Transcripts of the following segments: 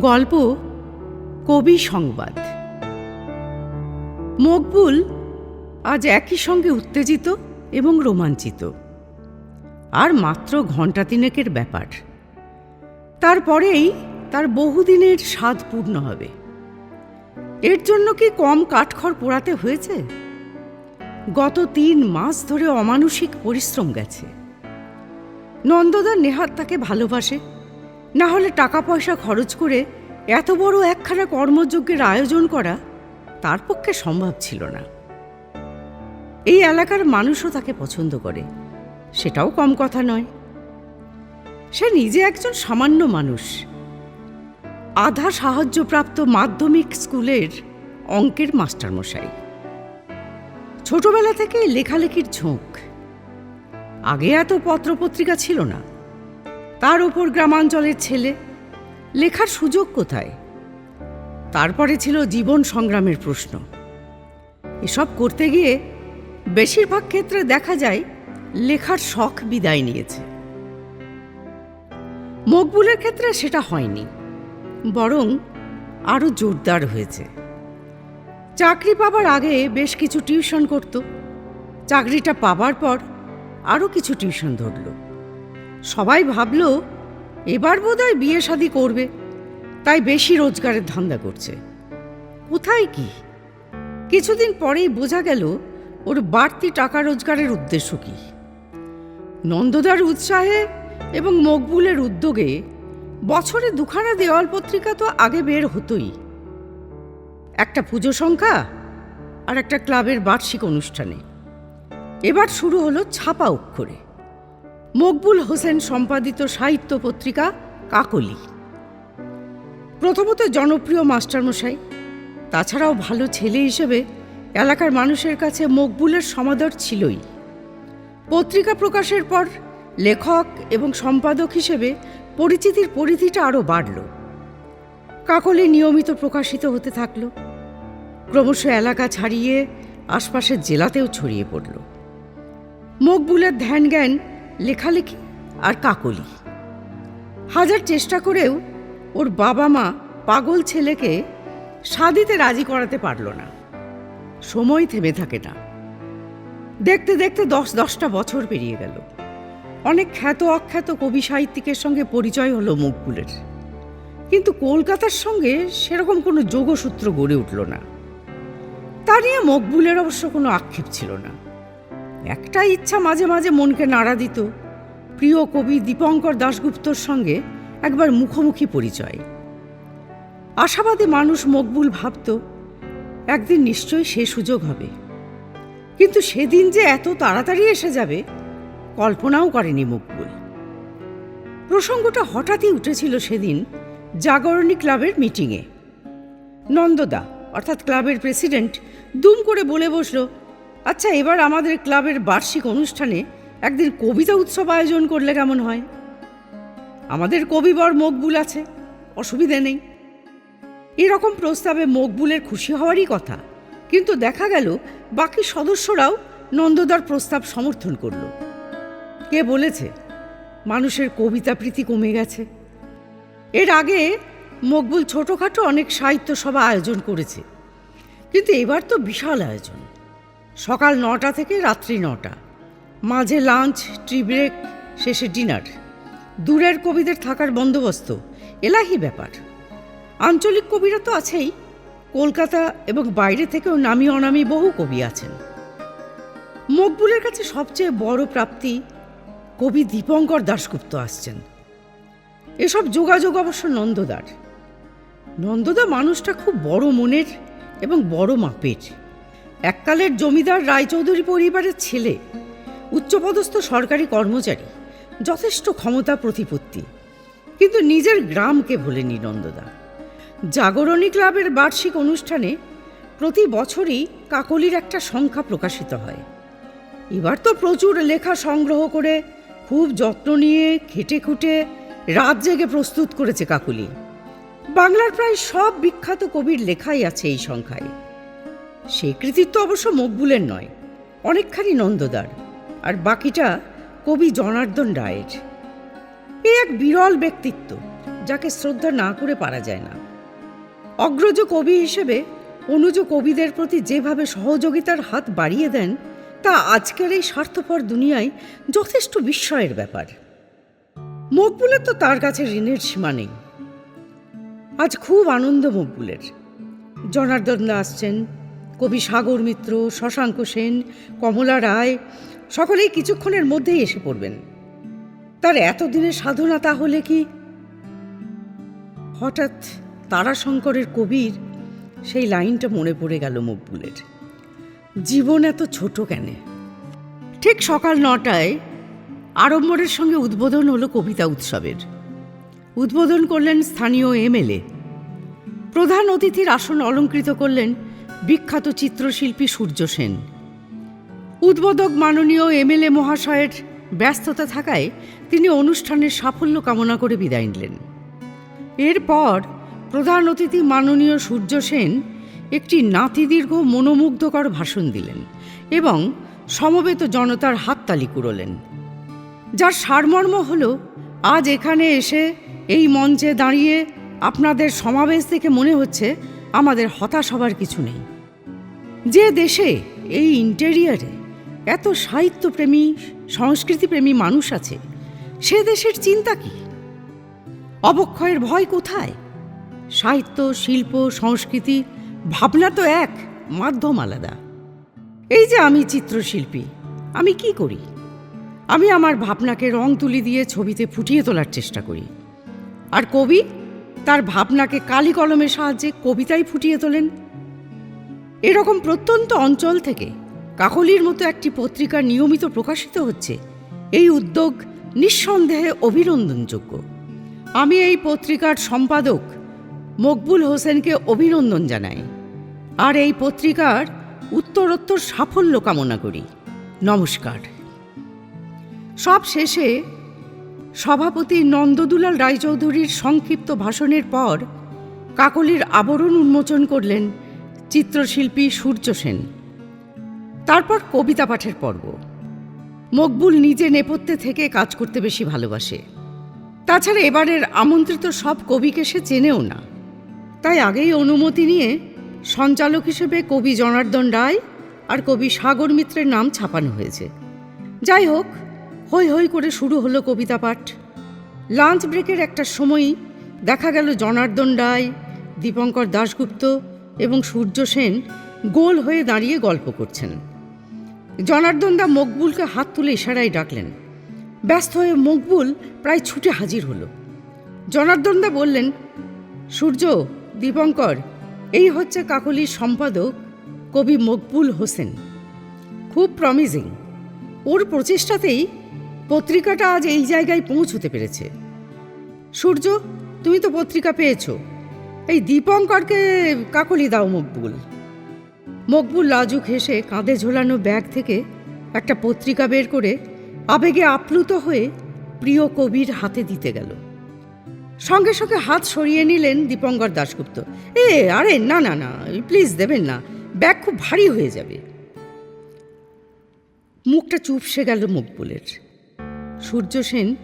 গল্প, কবি সংবাদ। মকবুল আজ একই সঙ্গে উত্তেজিত এবং রোমাঞ্চিত। আর মাত্র ঘণ্টা তিনেকের ব্যাপার। তারপরেই তার বহুদিনের স্বাদ পূর্ণ হবে। এর জন্য কি কম কাঠখড় পোড়াতে হয়েছে? গত তিন মাস ধরে অমানসিক পরিশ্রম গেছে। নন্দদা নেহাত তাকে ভালোবাসে। না হলে টাকা পয়সা খরচ করে এত বড় একখানা কর্মযজ্ঞের আয়োজন করা তার পক্ষে সম্ভব ছিল না। এই এলাকার মানুষও তাকে পছন্দ করে। সেটাও কম কথা নয়। সে নিজে একজন সামান্য মানুষ। আধা সাহায্যপ্রাপ্ত মাধ্যমিক স্কুলের অঙ্কের মাস্টারমশাই। ছোটবেলা থেকে লেখালেখির ঝোঁক। আগে এত পত্রপত্রিকা ছিল না। তার ওপর গ্রামাঞ্চলের ছেলে। লেখার সুযোগ কোথায়? তারপরে ছিল জীবন সংগ্রামের প্রশ্ন। এসব করতে গিয়ে বেশিরভাগ ক্ষেত্রে দেখা যায় লেখার শখ বিদায় নিয়েছে। মকবুলের ক্ষেত্রে সেটা হয়নি, বরং আরও জোরদার হয়েছে। চাকরি পাবার আগে বেশ কিছু টিউশন করত। চাকরিটা পাবার পর আরও কিছু টিউশন ধরল। সবাই ভাবল, এবার বোধহয় বিয়ে শাদি করবে, তাই বেশি রোজগারের ধান্দা করছে। কোথায় কি? কিছুদিন পরেই বোঝা গেল, ওর বাড়তি টাকা রোজগারের উদ্দেশ্য কি। নন্দদার উৎসাহে এবং মকবুলের উদ্যোগে বছরে দুখানা দেওয়াল পত্রিকা তো আগে বের হতোই। একটা পুজো সংখ্যা আর একটা ক্লাবের বার্ষিক অনুষ্ঠানে। এবার শুরু হলো ছাপা অক্ষরে। মকবুল হোসেন সম্পাদিত সাহিত্য পত্রিকা কাকলি। প্রথমত জনপ্রিয় মাস্টারমশাই, তাছাড়াও ভালো ছেলে হিসেবে এলাকার মানুষের কাছে মকবুলের সমাদর ছিলই। পত্রিকা প্রকাশের পর লেখক এবং সম্পাদক হিসেবে পরিচিতির পরিধিটা আরও বাড়ল। কাকলি নিয়মিত প্রকাশিত হতে থাকল। ক্রমশ এলাকা ছাড়িয়ে আশপাশের জেলাতেও ছড়িয়ে পড়ল। মকবুলের ধ্যান জ্ঞান লেখালেখি আর কাকলি। হাজার চেষ্টা করেও ওর বাবা মা পাগল ছেলেকে সাদিতে রাজি করাতে পারল না। সময় থেমে থাকে না। দেখতে দেখতে দশ দশটা বছর পেরিয়ে গেল। অনেক খ্যাত অখ্যাত কবি সাহিত্যিকের সঙ্গে পরিচয় হলো মকবুলের। কিন্তু কলকাতার সঙ্গে সেরকম কোনো যোগসূত্র গড়ে উঠল না। তা নিয়ে মকবুলের অবশ্য কোনো আক্ষেপ ছিল না। একটা ইচ্ছা মাঝে মাঝে মনকে নাড়া দিত। প্রিয় কবি দীপঙ্কর দাশগুপ্তর সঙ্গে একবার মুখোমুখি পরিচয়। আশাবাদী মানুষ মকবুল ভাবত, একদিন নিশ্চয়ই সে সুযোগ হবে। কিন্তু সেদিন যে এত তাড়াতাড়ি এসে যাবে, কল্পনাও করেনি মকবুল। প্রসঙ্গটা হঠাৎই উঠেছিল সেদিন জাগরণী ক্লাবের মিটিংয়ে। নন্দদা, অর্থাৎ ক্লাবের প্রেসিডেন্ট, দুম করে বলে বসল আচ্ছা এবার আমাদের ক্লাবের বার্ষিক অনুষ্ঠানে একদিন কবিতা উৎসব আয়োজন করলে কেমন হয়? আমাদের কবিবর মকবুল আছে, অসুবিধে নেই। এরকম প্রস্তাবে মকবুলের খুশি হওয়ারই কথা, কিন্তু দেখা গেল বাকি সদস্যরাও নন্দদার প্রস্তাব সমর্থন করল। কে বলেছে, মানুষের কবিতা প্রীতি কমে গেছে। এর আগে মকবুল ছোটোখাটো অনেক সাহিত্য সভা আয়োজন করেছে, কিন্তু এবার তো বিশাল আয়োজন। সকাল নটা থেকে রাত্রি নটা। মাঝে লাঞ্চ, টি ব্রেক, শেষে ডিনার। দূরের কবিদের থাকার বন্দোবস্ত, এলাহি ব্যাপার। আঞ্চলিক কবিরা তো আছেই। কলকাতা এবং বাইরে থেকেও নামি অনামি বহু কবি আছেন। মকবুলের কাছে সবচেয়ে বড় প্রাপ্তি কবি দীপঙ্কর দাশগুপ্ত আসছেন। এসব যোগাযোগ অবশ্য নন্দদার। নন্দদা মানুষটা খুব বড় মনের এবং বড় মাপের। এককালের জমিদার রায়চৌধুরী পরিবারের ছেলে, উচ্চপদস্থ সরকারি কর্মচারী, যথেষ্ট ক্ষমতা প্রতিপত্তি, কিন্তু নিজের গ্রামকে ভোলেনি নন্দদা। জাগরণী ক্লাবের বার্ষিক অনুষ্ঠানে প্রতি বছরই কাকলির একটা সংখ্যা প্রকাশিত হয়। এবার তো প্রচুর লেখা সংগ্রহ করে খুব যত্ন নিয়ে খেটে খুঁটে রাত জেগে প্রস্তুত করেছে কাকুলি। বাংলার প্রায় সব বিখ্যাত কবির লেখাই আছে এই সংখ্যায়। সেই কৃতিত্ব অবশ্য মকবুলের নয়, অনেকখানি নন্দদার। আর বাকিটা কবি জনার্দন রায়ের। এ এক বিরল ব্যক্তিত্ব, যাকে শ্রদ্ধা না করে পারা যায় না। অগ্রজ কবি হিসেবে অনুজ কবিদের প্রতি যেভাবে সহযোগিতার হাত বাড়িয়ে দেন, তা আজকের এই স্বার্থপর দুনিয়ায় যথেষ্ট বিস্ময়ের ব্যাপার। মকবুলের তো তার কাছে ঋণের সীমা নেই। আজ খুব আনন্দ মকবুলের। জনার্দন আসছেন কবি সাগর মিত্র, শশাঙ্ক সেন, কমলা রায়, সকলেই কিছুক্ষণের মধ্যেই এসে পড়বেন। তার এতদিনের সাধনা তাহলে কি? হঠাৎ তারাশঙ্করের কবির সেই লাইনটা মনে পড়ে গেল মকবুলের জীবন এত ছোট কেন? ঠিক সকাল নটায় আড়ম্বরের সঙ্গে উদ্বোধন হলো কবিতা উৎসবের। উদ্বোধন করলেন স্থানীয় এমএলএ। প্রধান অতিথির আসন অলঙ্কৃত করলেন বিখ্যাত চিত্রশিল্পী সূর্য সেন। উদ্বোধক মাননীয় এমএলএ মহাশয়ের ব্যস্ততা থাকায় তিনি অনুষ্ঠানের সাফল্য কামনা করে বিদায় নিলেন। এরপর প্রধান অতিথি মাননীয় সূর্য সেন একটি নাতিদীর্ঘ মনোমুগ্ধকর ভাষণ দিলেন এবং সমবেত জনতার হাততালি কুড়োলেন। যার সারমর্ম হল, আজ এখানে এসে এই মঞ্চে দাঁড়িয়ে আপনাদের সমাবেশ থেকে মনে হচ্ছে আমাদের হতাশ হবার কিছু নেই। যে দেশে এই ইন্টেরিয়ারে এত সাহিত্যপ্রেমী, সংস্কৃতিপ্রেমী মানুষ আছে, সে দেশের চিন্তা কি? অবক্ষয়ের ভয় কোথায়? সাহিত্য, শিল্প, সংস্কৃতি, ভাবনা তো এক, মাধ্যম আলাদা। এই যে আমি চিত্রশিল্পী, আমি কি করি? আমি আমার ভাবনাকে রং তুলি দিয়ে ছবিতে ফুটিয়ে তোলার চেষ্টা করি। আর কবি? তার ভাবনাকে কালি কলমের সাহায্যে কবিতায় ফুটিয়ে তোলেন। এরকম প্রত্যন্ত অঞ্চল থেকে কাকলির মতো একটি পত্রিকা নিয়মিত প্রকাশিত হচ্ছে, এই উদ্যোগ নিঃসন্দেহে অভিনন্দনযোগ্য। আমি এই পত্রিকার সম্পাদক মকবুল হোসেনকে অভিনন্দন জানাই। আর এই পত্রিকার উত্তরোত্তর সাফল্য কামনা করি। নমস্কার। সব শেষে সভাপতি নন্দদুলাল রায়চৌধুরীর সংক্ষিপ্ত ভাষণের পর কাকলির আবরণ উন্মোচন করলেন চিত্রশিল্পী সূর্য সেন। তারপর কবিতা পাঠের পর্ব। মকবুল নিজে নেপথ্যে থেকে কাজ করতে বেশি ভালোবাসে। তাছাড়া এবারের আমন্ত্রিত সব কবিকে সে চেনেও না। তাই আগেই অনুমতি নিয়ে সঞ্চালক হিসেবে কবি জনার্দন রায় আর কবি সাগর মিত্রের নাম ছাপানো হয়েছে। যাই হোক হই হৈ করে শুরু হলো কবিতা পাঠ। লাঞ্চ ব্রেকের একটা সময়ই দেখা গেল জনার্দন রায়, দীপঙ্কর দাশগুপ্ত এবং সূর্য সেন গোল হয়ে দাঁড়িয়ে গল্প করছেন। জনার্দন দা মকবুলকে হাত তুলে ইশারায় ডাকলেন। ব্যস্ত হয়ে মকবুল প্রায় ছুটে হাজির হলো। জনার্দন দা বললেন, সূর্য, দীপঙ্কর, এই হচ্ছে কাকলির সম্পাদক কবি মকবুল হোসেন। খুব প্রমিজিং ওর প্রচেষ্টাতেই পত্রিকাটা আজ এই জায়গায় পৌঁছতে পেরেছে। সূর্য, তুমি তো পত্রিকা পেয়েছ। এই দীপঙ্করকে কাকলি দাও মকবুল। মকবুল লাজুক হেসে কাঁধে ঝোলানো ব্যাগ থেকে একটা পত্রিকা বের করে আবেগে আপ্লুত হয়ে প্রিয় কবির হাতে দিতে গেল। সঙ্গে সঙ্গে হাত সরিয়ে নিলেন দীপঙ্কর দাশগুপ্ত। এ, আরে না না না, প্লিজ দেবেন না, ব্যাগ খুব ভারী হয়ে যাবে। মুখটা চুপসে গেল মকবুলের। সূর্য সেন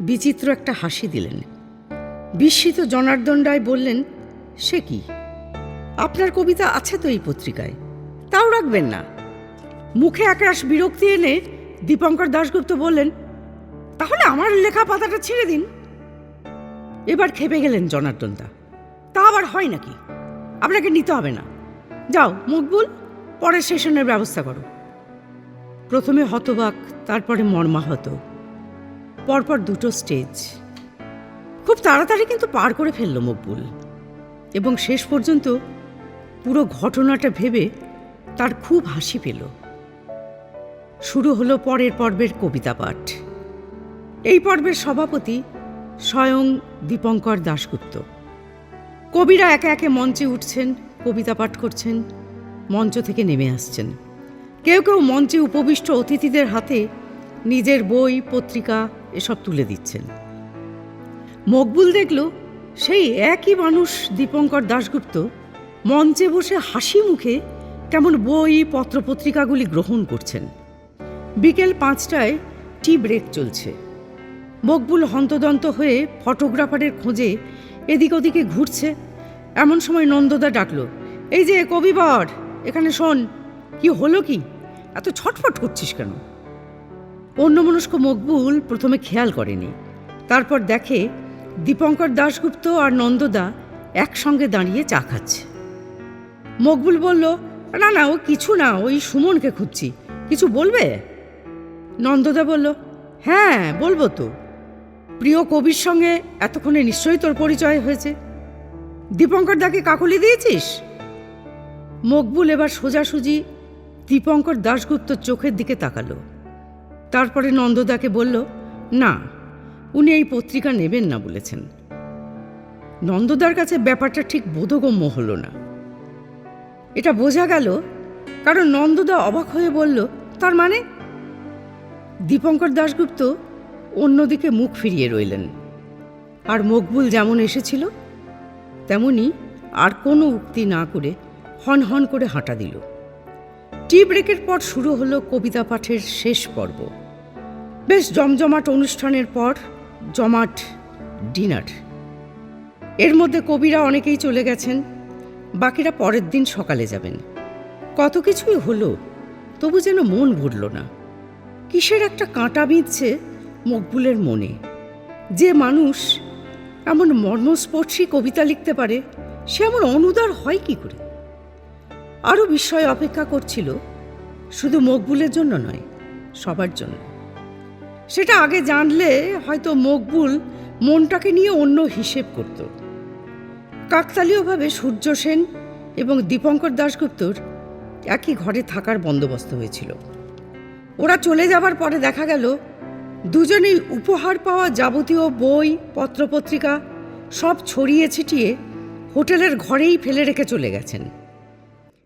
বিচিত্র একটা হাসি দিলেন। বিস্মিত জনার্দন রায় বললেন, সে কি? আপনার কবিতা আছে তো এই পত্রিকায়? তাও রাখবেন না? মুখে একরাশ বিরক্তি এনে দীপঙ্কর দাশগুপ্ত বললেন, তাহলে আমার লেখা পাতাটা ছেড়ে দিন। এবার খেপে গেলেন জনার্দন দা তা আবার হয় নাকি? আপনাকে নিতে হবে না। যাও, মকবুল, পরের সেশনের ব্যবস্থা করো। প্রথমে হতবাক, তারপরে মর্মাহত। পরপর দুটো স্টেজ। খুব তাড়াতাড়ি কিন্তু পার করে ফেলল মকবুল। এবং শেষ পর্যন্ত পুরো ঘটনাটা ভেবে তার খুব হাসি পেল। শুরু হলো পরের পর্বের কবিতা পাঠ। এই পর্বের সভাপতি স্বয়ং দীপঙ্কর দাশগুপ্ত। কবিরা একে একে মঞ্চে উঠছেন, কবিতা পাঠ করছেন, মঞ্চ থেকে নেমে আসছেন। কেউ কেউ মঞ্চে উপবিষ্ট অতিথিদের হাতে নিজের বই, পত্রিকা এসব তুলে দিচ্ছেন। মকবুল দেখল সেই একই মানুষ দীপঙ্কর দাশগুপ্ত মঞ্চে বসে হাসি মুখে কেমন বই, পত্রপত্রিকাগুলি গ্রহণ করছেন। বিকেল পাঁচটায় টি ব্রেক চলছে। মকবুল হন্তদন্ত হয়ে ফটোগ্রাফারের খোঁজে এদিক ওদিকে ঘুরছে। এমন সময় নন্দদা ডাকলো, এই যে কবিবর এখানে শোন, কি হলো কি? এত ছটফট করছিস কেন? অন্যমনস্ক মকবুল প্রথমে খেয়াল করেনি। তারপর দেখে দীপঙ্কর দাশগুপ্ত আর নন্দদা একসঙ্গে দাঁড়িয়ে চা খাচ্ছে। মকবুল বলল, না না, ও কিছু না, ওই সুমনকে খুঁজছি। কিছু বলবে? নন্দদা বলল হ্যাঁ বলব তো। প্রিয় কবির সঙ্গে এতক্ষণে নিশ্চয়ই তোর পরিচয় হয়েছে। দীপঙ্কর দাকে কাকলি দিয়েছিস? মকবুল এবার সোজাসুজি দীপঙ্কর দাশগুপ্ত চোখের দিকে তাকালো। তারপরে নন্দদাকে বলল, না, উনি এই পত্রিকা নেবেন না, বলেছেন। নন্দদার কাছে ব্যাপারটা ঠিক বোধগম্য হলো না। এটা বোঝা গেল, কারণ নন্দদা অবাক হয়ে বলল, তার মানে? দীপঙ্কর দাশগুপ্ত অন্যদিকে মুখ ফিরিয়ে রইলেন। আর মকবুল যেমন এসেছিল, তেমনি আর কোনো উক্তি না করে হন হন করে হাঁটা দিল। টি ব্রেকের পর শুরু হলো কবিতা পাঠের শেষ পর্ব। বেশ জমজমাট অনুষ্ঠানের পর জমাট ডিনার। এর মধ্যে কবিরা অনেকেই চলে গেছেন, বাকিরা পরের দিন সকালে যাবেন। কত কিছুই হলো, তবু যেন মন ভরল না। কিসের একটা কাঁটা বিঁধছে মকবুলের মনে। যে মানুষ এমন মর্মস্পর্শী কবিতা লিখতে পারে, সে এমন অনুদার হয় কি করে? আরও বিস্ময় অপেক্ষা করছিল, শুধু মকবুলের জন্য নয়, সবার জন্য। সেটা আগে জানলে হয়তো মকবুল মনটাকে নিয়ে অন্য হিসেব করত। কাকতালীয়ভাবে সূর্য সেন এবং দীপঙ্কর দাশগুপ্তর একই ঘরে থাকার বন্দোবস্ত হয়েছিল। ওরা চলে যাবার পরে দেখা গেল, দুজনেই উপহার পাওয়া যাবতীয় বই, পত্রপত্রিকা সব ছড়িয়ে ছিটিয়ে হোটেলের ঘরেই ফেলে রেখে চলে গেছেন।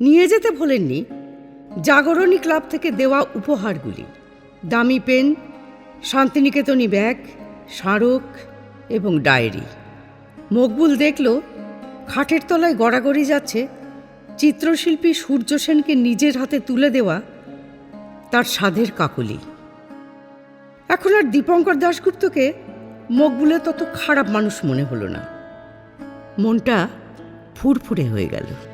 নিয়ে যেতে ভোলেননি। জাগরণী ক্লাব থেকে দেওয়া উপহারগুলি। দামি পেন, শান্তিনিকেতনী ব্যাগ, স্মারক এবং ডায়েরি। মকবুল দেখল, খাটের তলায় গড়াগড়ি যাচ্ছে চিত্রশিল্পী সূর্য সেনকে নিজের হাতে তুলে দেওয়া তার স্বাদের কাকলি। এখন আর দীপঙ্কর দাশগুপ্তকে মকবুলে তত খারাপ মানুষ মনে হলো না। মনটা ফুরফুরে হয়ে গেল।